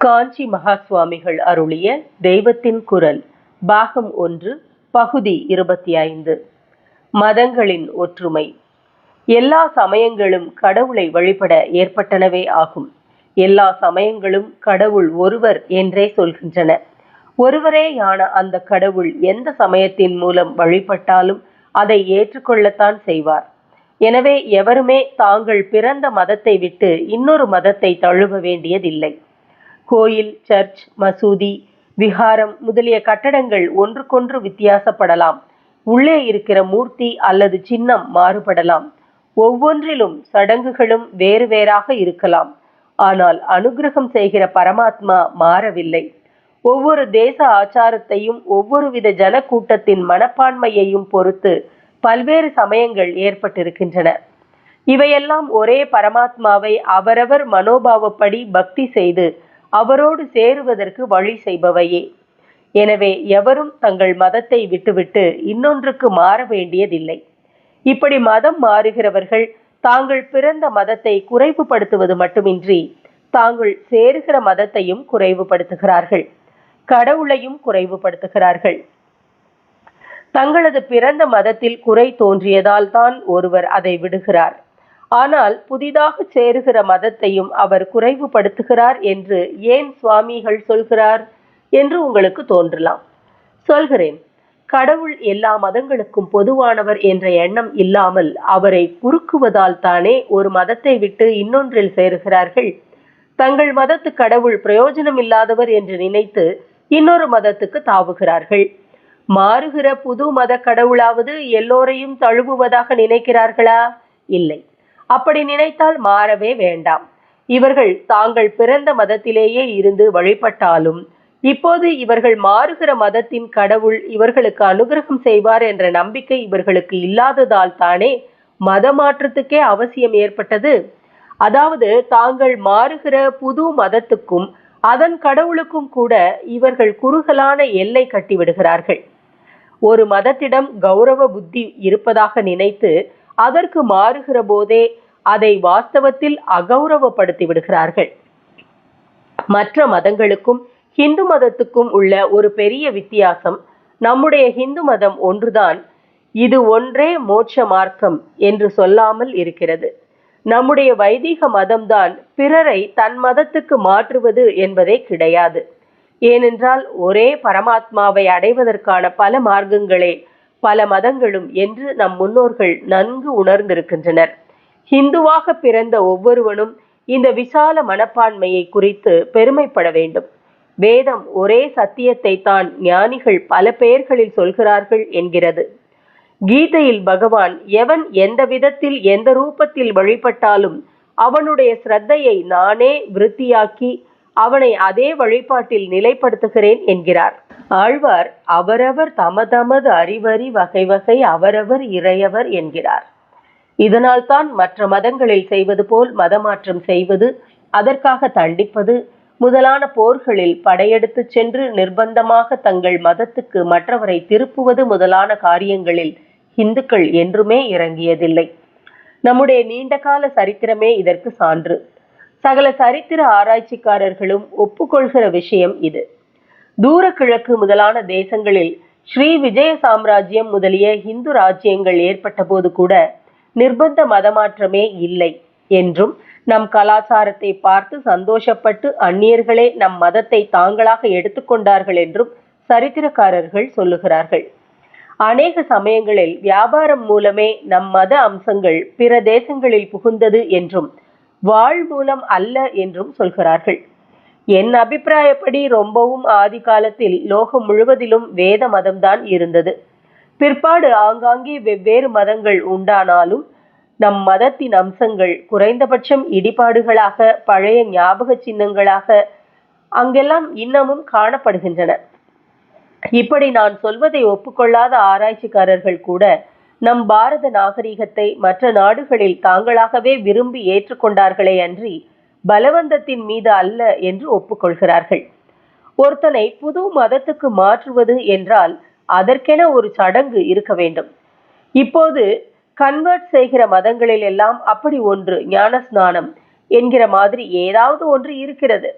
காஞ்சி மகா சுவாமிகள் அருளிய தெய்வத்தின் குரல் பாகம் ஒன்று பகுதி இருபத்தி ஐந்து. மதங்களின் ஒற்றுமை. எல்லா சமயங்களும் கடவுளை வழிபட ஏற்பட்டனவே ஆகும். எல்லா சமயங்களும் கடவுள் ஒருவர் என்றே சொல்கின்றன. ஒருவரேயான அந்த கடவுள் எந்த சமயத்தின் மூலம் வழிபட்டாலும் அதை ஏற்றுக்கொள்ளத்தான் செய்வார். எனவே எவருமே தாங்கள் பிறந்த மதத்தை விட்டு இன்னொரு மதத்தை தழுவ வேண்டியதில்லை. கோயில் சர்ச் மசூதி விஹாரம் முதலிய கட்டடங்கள் ஒன்றுக்கொன்று வித்தியாசப்படலாம். உள்ளே இருக்கிற மூர்த்தி அல்லது சின்னம் மாறுபடலாம். ஒவ்வொன்றிலும் சடங்குகளும் வேறு வேறாக இருக்கலாம். ஆனால் அனுகிரகம் செய்கிற பரமாத்மா மாறவில்லை. ஒவ்வொரு தேச ஆச்சாரத்தையும் ஒவ்வொரு வித ஜனக்கூட்டத்தின் மனப்பான்மையையும் பொறுத்து பல்வேறு சமயங்கள் ஏற்பட்டிருக்கின்றன. இவையெல்லாம் ஒரே பரமாத்மாவை அவரவர் மனோபாவப்படி பக்தி செய்து அவரோடு சேருவதற்கு வழி செய்பவையே. எனவே எவரும் தங்கள் மதத்தை விட்டுவிட்டு இன்னொன்றுக்கு மாற வேண்டியதில்லை. இப்படி மதம் மாறுகிறவர்கள் தாங்கள் பிறந்த மதத்தை குறைவுபடுத்துவது மட்டுமின்றி தாங்கள் சேருகிற மதத்தையும் குறைவுபடுத்துகிறார்கள். கடவுளையும் குறைவுபடுத்துகிறார்கள். தங்களது பிறந்த மதத்தில் குறை தோன்றியதால் தான் ஒருவர் அதை விடுகிறார். ஆனால் புதிதாக சேருகிற மதத்தையும் அவர் குறைவுபடுத்துகிறார் என்று ஏன் சுவாமிகள் சொல்கிறார் என்று உங்களுக்கு தோன்றலாம். சொல்கிறேன். கடவுள் எல்லா மதங்களுக்கும் பொதுவானவர் என்ற எண்ணம் இல்லாமல் அவரை குறுக்குவதால் தானே ஒரு மதத்தை விட்டு இன்னொன்றில் சேருகிறார்கள். தங்கள் மதத்து கடவுள் பிரயோஜனம் இல்லாதவர் என்று நினைத்து இன்னொரு மதத்துக்கு தாவுகிறார்கள். மாறுகிற புது மத கடவுளாவது எல்லோரையும் தழுவுவதாக நினைக்கிறார்களா? இல்லை. அப்படி நினைத்தால் மாறவே வேண்டாம். இவர்கள் தாங்கள் பிறந்த மதத்திலேயே இருந்து வழிபட்டாலும் இப்போது இவர்கள் மாறுகிற மதத்தின் கடவுள் இவர்களுக்கு அனுகிரகம் செய்வார் என்ற நம்பிக்கை இவர்களுக்கு இல்லாததால் தானே மத மாற்றத்துக்கே அவசியம் ஏற்பட்டது? அதாவது தாங்கள் மாறுகிற புது மதத்துக்கும் அதன் கடவுளுக்கும் கூட இவர்கள் குறுகலான எல்லை கட்டிவிடுகிறார்கள். ஒரு மதத்திடம் கௌரவ புத்தி இருப்பதாக நினைத்து அதற்கு மாறுகிற போதே அதை வாஸ்தவத்தில் அகௌரவப்படுத்தி விடுகிறார்கள் மற்ற மதங்களுக்கும் ஹிந்து மதத்துக்கும் உள்ள ஒரு பெரிய வித்தியாசம் நம்முடைய ஹிந்து மதம் ஒன்றுதான் இது ஒன்றே மோட்ச மார்க்கம் என்று சொல்லாமல் இருக்கிறது. நம்முடைய வைதிக மதம்தான் பிறரை தன் மதத்துக்கு மாற்றுவது என்பதே கிடையாது. ஏனென்றால் ஒரே பரமாத்மாவை அடைவதற்கான பல மார்க்கங்களே பல மதங்களும் என்று நம் முன்னோர்கள் நன்கு உணர்ந்திருக்கின்றனர். ஹிந்துவாக பிறந்த ஒவ்வொருவனும் இந்த விசால மனப்பான்மையை குறித்து பெருமைப்பட வேண்டும். வேதம் ஒரே சத்தியத்தை தான் ஞானிகள் பல பெயர்களில் சொல்கிறார்கள் என்கிறது. கீதையில் பகவான் எவன் எந்த விதத்தில் எந்த ரூபத்தில் வழிபட்டாலும் அவனுடைய சிரத்தையை நானே விருத்தியாக்கி அவனை அதே வழிபாட்டில் நிலைப்படுத்துகிறேன் என்கிறார். ஆழ்வார் அவரவர் தமதமது அறிவறி வகை வகை அவரவர் இறையவர் என்கிறார். இதனால் தான் மற்ற மதங்களில் செய்வது போல் மதமாற்றம் செய்வது அதற்காக தண்டிப்பது முதலான போர்களில் படையெடுத்து சென்று நிர்பந்தமாக தங்கள் மதத்துக்கு மற்றவரை திருப்புவது முதலான காரியங்களில் இந்துக்கள் என்றுமே இறங்கியதில்லை. நம்முடைய நீண்டகால சரித்திரமே இதற்கு சான்று. சகல சரித்திர ஆராய்ச்சிக்காரர்களும் ஒப்புக்கொள்கிற விஷயம் இது. தூர கிழக்கு முதலான தேசங்களில் ஸ்ரீ விஜய சாம்ராஜ்யம் முதலிய இந்து ராஜ்யங்கள் ஏற்பட்ட போது கூட நிர்பந்த மதமாற்றமே இல்லை என்றும் நம் கலாச்சாரத்தை பார்த்து சந்தோஷப்பட்டு அந்நியர்களே நம் மதத்தை தாங்களாக எடுத்துக்கொண்டார்கள் என்றும் சரித்திரக்காரர்கள் சொல்லுகிறார்கள். அநேக சமயங்களில் வியாபாரம் மூலமே நம் மத அம்சங்கள் பிற தேசங்களில் புகுந்தது என்றும் வாழ் மூலம் அல்ல என்றும் சொல்கிறார்கள். என் அபிப்பிராயப்படி ரொம்பவும் ஆதி காலத்தில் லோகம் முழுவதிலும் வேத மதம்தான் இருந்தது. பிற்பாடு ஆங்காங்கே வெவ்வேறு மதங்கள் உண்டானாலும் நம் மதத்தின் அம்சங்கள் குறைந்தபட்சம் இடிபாடுகளாக பழைய ஞாபக சின்னங்களாக அங்கெல்லாம் இன்னமும் காணப்படுகின்றன. இப்படி நான் சொல்வதை ஒப்புக்கொள்ளாத ஆராய்ச்சிக்காரர்கள் கூட நம் பாரத நாகரிகத்தை மற்ற நாடுகளில் தாங்களாகவே விரும்பி ஏற்றுக்கொண்டார்களே அன்றி பலவந்தத்தின் மீது அல்ல என்று ஒப்புக்கொள்கிறார்கள். ஒருத்தனை புது மதத்துக்கு மாற்றுவது என்றால் அதற்கென ஒரு சடங்கு இருக்க வேண்டும். இப்போது கன்வெர்ட் செய்கிற மதங்களில் எல்லாம் அப்படி ஒன்று ஞானஸ்நானம் என்கிற மாதிரி ஏதாவது ஒன்று இருக்கிறது.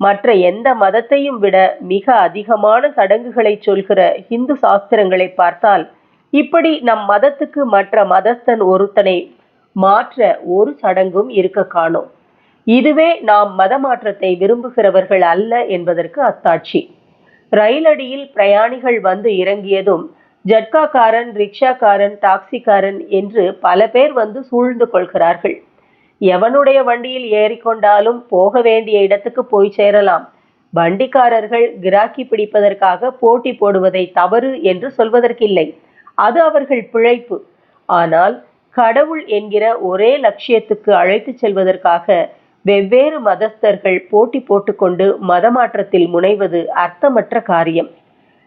மற்ற எந்த மதத்தையும் விட மிக அதிகமான சடங்குகளை சொல்கிற இந்து சாஸ்திரங்களை பார்த்தால் இப்படி நம் மதத்துக்கு மற்ற மதஸ்தன் ஒருத்தனை மாற்ற ஒரு சடங்கும் இருக்க காணும். இதுவே நாம் மத மாற்றத்தை விரும்புகிறவர்கள் அல்ல என்பதற்கு அத்தாட்சி. ரயிலடியில் பிரயாணிகள் வந்து இறங்கியதும் ஜட்காக்காரன் ரிக்ஷாக்காரன் டாக்ஸிக்காரன் என்று பல பேர் வந்து சூழ்ந்து கொள்கிறார்கள். எவனுடைய வண்டியில் ஏறிக்கொண்டாலும் போக வேண்டிய இடத்துக்கு போய் சேரலாம். வண்டிக்காரர்கள் கிராக்கி பிடிப்பதற்காக போட்டி போடுவதை தவறு என்று சொல்வதற்கில்லை. அது அவர்கள் பிழைப்பு. ஆனால் கடவுள் என்கிற ஒரே லட்சியத்துக்கு அழைத்துச் செல்வதற்காக வெவ்வேறு மதஸ்தர்கள் போட்டி போட்டுக்கொண்டு மதமாற்றத்தில் முனைவது அர்த்தமற்ற காரியம்.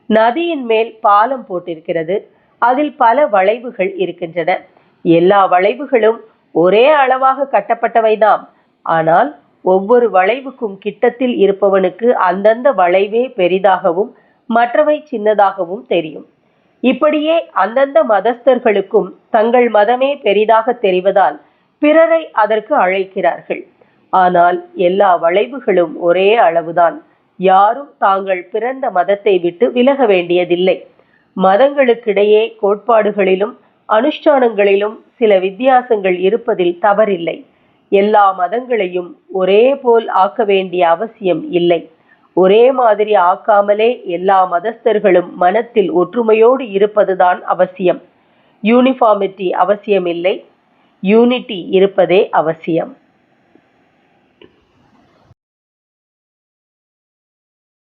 நதியின் மேல் பாலம் போட்டிருக்கிறது. அதில் பல வளைவுகள் இருக்கின்றன. எல்லா வளைவுகளும் ஒரே அளவாக கட்டப்பட்டவைதாம். ஆனால் ஒவ்வொரு வளைவுக்கும் கிட்டத்தில் இருப்பவனுக்கு அந்தந்த வளைவே பெரிதாகவும் மற்றவை சின்னதாகவும் தெரியும். இப்படியே அந்தந்த மதஸ்தர்களுக்கும் தங்கள் மதமே பெரிதாக தெரிவதால் பிறரை அதற்கு அழைக்கிறார்கள். ஆனால் எல்லா வளைவுகளும் ஒரே அளவுதான். யாரும் தாங்கள் பிறந்த மதத்தை விட்டு விலக வேண்டியதில்லை. மதங்களுக்கிடையே கோட்பாடுகளிலும் அனுஷ்டானங்களிலும் சில வித்தியாசங்கள் இருப்பதில் தவறில்லை. எல்லா மதங்களையும் ஒரே போல் ஆக்க வேண்டிய அவசியம் இல்லை. ஒரே மாதிரி ஆக்காமலே எல்லா மதஸ்தர்களும் மனத்தில் ஒற்றுமையோடு இருப்பதுதான் அவசியம். யூனிஃபார்மிட்டி அவசியமில்லை. யூனிட்டி இருப்பதே அவசியம்.